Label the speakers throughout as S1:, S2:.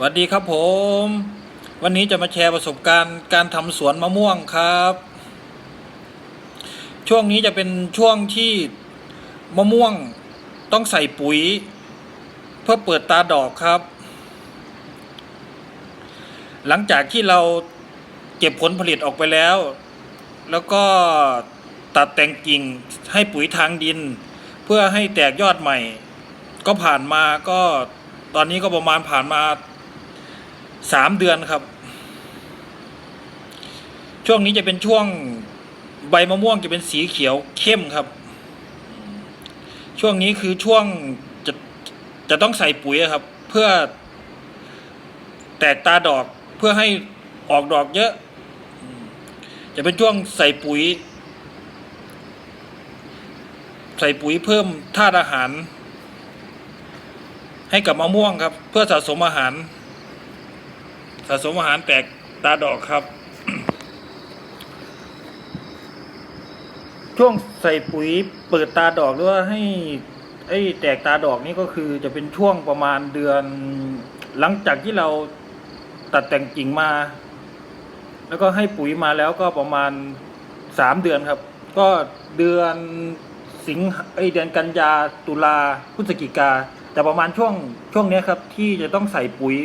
S1: สวัสดีครับผม วันนี้จะมาแชร์ประสบการณ์การทำสวนมะม่วงครับ ช่วงนี้จะเป็นช่วงที่มะม่วงต้องใส่ปุ๋ย เพื่อเปิดตาดอกครับ หลังจากที่เราเก็บผลผลิตออกไปแล้ว แล้วก็ตัดแต่งกิ่งให้ปุ๋ยทางดิน เพื่อให้แตกยอดใหม่ ก็ผ่านมาก็ตอนนี้ก็ประมาณผ่านมา สามเดือนครับ ช่วงนี้จะเป็นช่วงใบมะม่วงจะเป็นสีเขียวเข้มครับ ช่วงนี้คือช่วงจะจะต้องใส่ปุ๋ยครับ เพื่อแตกตาดอกเพื่อให้ออกดอกเยอะ จะเป็นช่วงใส่ปุ๋ย ใส่ปุ๋ยเพิ่มธาตุอาหาร ให้กับมะม่วงครับ เพื่อสะสมอาหาร สะสมอาหารแตกตาดอกครับ ช่วงใส่ปุ๋ยเปิดตาดอกหรือว่าให้ไอ้แตกตาดอกนี่ก็คือจะเป็นช่วงประมาณเดือน หลังจากที่เราตัดแต่งกิ่งมา แล้วก็ให้ปุ๋ยมาแล้วก็ประมาณสามเดือนครับ ก็เดือนสิงหาไอเดือนกันยาตุลาพฤศจิกาแต่ประมาณช่วงช่วงนี้ครับ ที่จะต้องใส่ปุ๋ย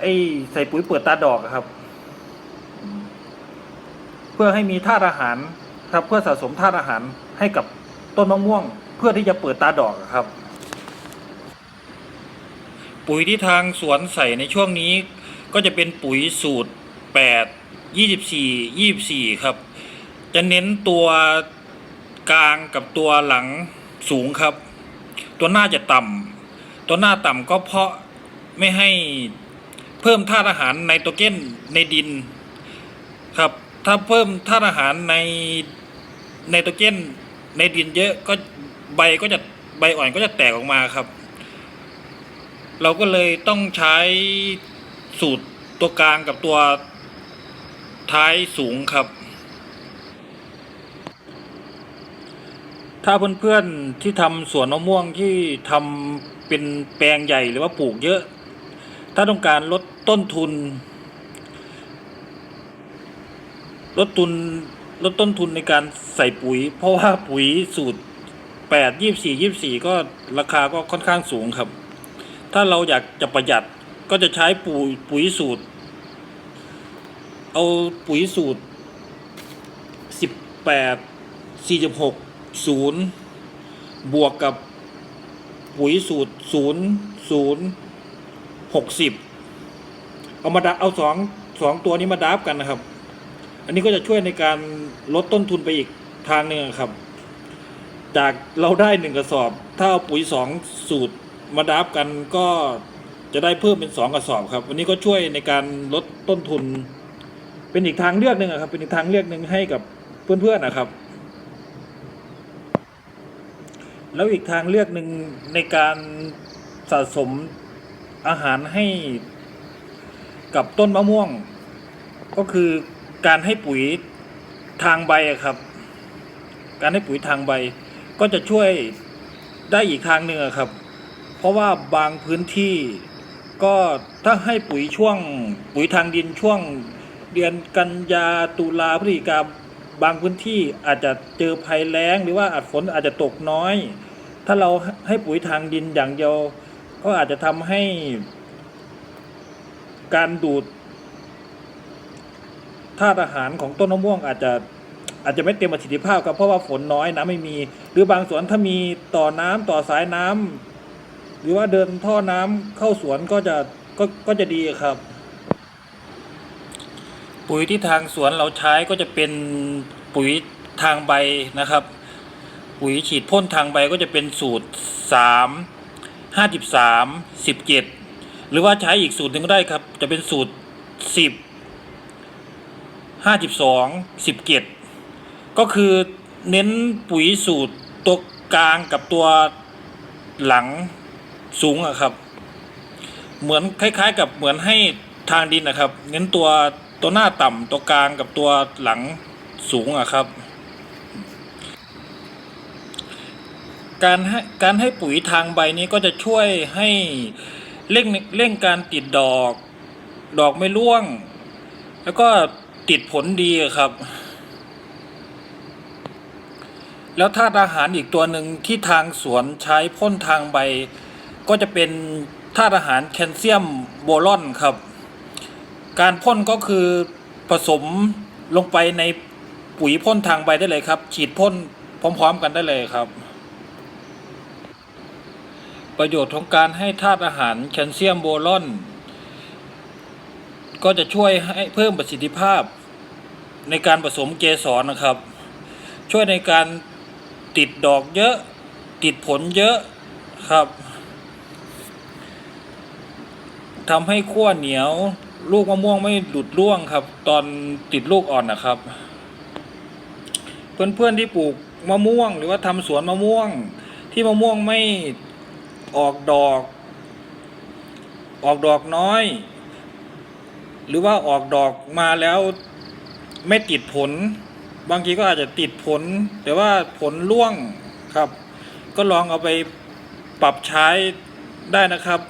S1: ไอ้ใส่ปุ๋ยเปิดตาดอกอะครับ เพื่อให้มีธาตุอาหารครับ เพื่อสะสมธาตุอาหารให้กับต้นมะม่วง เพื่อที่จะเปิดตาดอกอะครับ ปุ๋ยที่ทางสวนใส่ในช่วงนี้ ก็จะเป็นปุ๋ยสูตร 8 24 24 ครับ จะเน้นตัวกลางกับตัวหลังสูงครับ ตัวหน้าจะต่ำตัวหน้าต่ำก็เพราะไม่ให้ เพิ่มธาตุอาหารไนโตรเจนในดินครับ ถ้าเพิ่มธาตุอาหารในไนโตรเจนในดินเยอะก็ใบก็จะใบอ่อนก็จะแตกออกมาครับ เราก็เลยต้องใช้สูตรตัวกลางกับตัวท้ายสูงครับ ถ้าเพื่อนๆที่ทำสวนมะม่วงที่ทำเป็นแปลงใหญ่หรือว่าปลูกเยอะ ถ้าต้องการลดต้นทุน ลดทุนลดต้นทุนในการใส่ปุ๋ย เพราะว่าปุ๋ยสูตรแปดยี่สี่ยี่สี่ก็ราคาก็ค่อนข้างสูงครับ ถ้าเราอยากจะประหยัดก็จะใช้ปุ๋ยปุ๋ยสูตร เอาปุ๋ยสูตรสิบแปดสี่สิบหกศูนย์บวกกับปุ๋ยสูตรศูนย์ศูนย์ หกสิบเอามาดับเอาสองสองตัวนี้มาดับกันนะครับ อันนี้ก็จะช่วยในการลดต้นทุนไปอีกทางหนึ่งครับ จากเราได้หนึ่งกระสอบ ถ้าเอาปุ๋ยสองสูตรมาดับกันก็จะได้เพิ่มเป็นสองกระสอบครับวันนี้ก็ช่วยในการลดต้นทุน เป็นอีกทางเลือกหนึ่งครับ เป็นอีกทางเลือกหนึ่งให้กับเพื่อนๆนะครับ แล้วอีกทางเลือกหนึ่งในการสะสม อาหารให้กับต้นมะม่วง ก็คือการให้ปุ๋ยทางใบครับ การให้ปุ๋ยทางใบ ก็จะช่วยได้อีกทางหนึ่งครับ เพราะว่าบางพื้นที่ก็ถ้าให้ปุ๋ยช่วงปุ๋ยทางดินช่วงเดือนกันยาตุลาพฤศจิกาบางพื้นที่อาจจะเจอภัยแล้งหรือว่าอาจฝนอาจจะตกน้อย ถ้าเราให้ปุ๋ยทางดินอย่างเดียว ก็อาจจะทำให้การดูดธาตุอาหารของต้นมะม่วงอาจจะอาจจะไม่เต็มประสิทธิภาพครับเพราะว่าฝนน้อยน้ำไม่มี หรือบางสวนถ้ามีต่อน้ำต่อสายน้ำหรือว่าเดินท่อน้ำเข้าสวนก็จะก็ก็จะดีครับ ปุ๋ยที่ทางสวนเราใช้ก็จะเป็นปุ๋ยทางใบนะครับ ปุ๋ยฉีดพ่นทางใบก็จะเป็นสูตรสาม ห้าสิบสามสิบเจ็ดหรือว่าใช้อีกสูตรหนึ่งก็ได้ครับ จะเป็นสูตรสิบห้าสิบสองสิบเจ็ดก็คือเน้นปุ๋ยสูตรตัวกลางกับตัวหลังสูงอะครับ เหมือนคล้าย ๆ กับเหมือนให้ทางดินนะครับ เน้นตัวตัวหน้าต่ำตัวกลางกับตัวหลังสูงอะครับ การให้การให้ปุ๋ยทางใบนี้ก็จะช่วยให้เร่งเร่งการติดดอก ดอกไม่ร่วง แล้วก็ติดผลดีครับ แล้วธาตุอาหารอีกตัวหนึ่งที่ทางสวนใช้พ่นทางใบ ก็จะเป็นธาตุอาหารแคลเซียมโบรอนครับ การพ่นก็คือผสมลงไปในปุ๋ยพ่นทางใบได้เลยครับ ฉีดพ่นพร้อม ๆ กันได้เลยครับ ประโยชน์ของการให้ธาตุอาหารแคลเซียมโบรอน ก็จะช่วยให้เพิ่มประสิทธิภาพในการผสมเกสรนะครับ ช่วยในการติดดอกเยอะ ติดผลเยอะครับทำให้ขั้วเหนียว ลูกมะม่วงไม่หลุดร่วงครับ ตอนติดลูกอ่อนนะครับ เพื่อนๆที่ปลูกมะม่วง หรือว่าทำสวนมะม่วง ที่มะม่วงไม่ ออกดอก ออกดอกน้อย หรือว่าออกดอกมาแล้วไม่ติดผล บางทีก็อาจจะติดผล แต่ว่าผลร่วงครับ ก็ลองเอาไปปรับใช้ได้นะครับ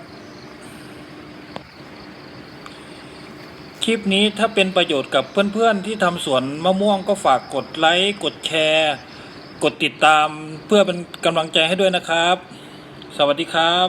S1: คลิปนี้ถ้าเป็นประโยชน์กับเพื่อนๆที่ทำสวนมะม่วงก็ฝากกดไลค์ กดแชร์ กดติดตามเพื่อเป็นกำลังใจให้ด้วยนะครับ สวัสดีครับ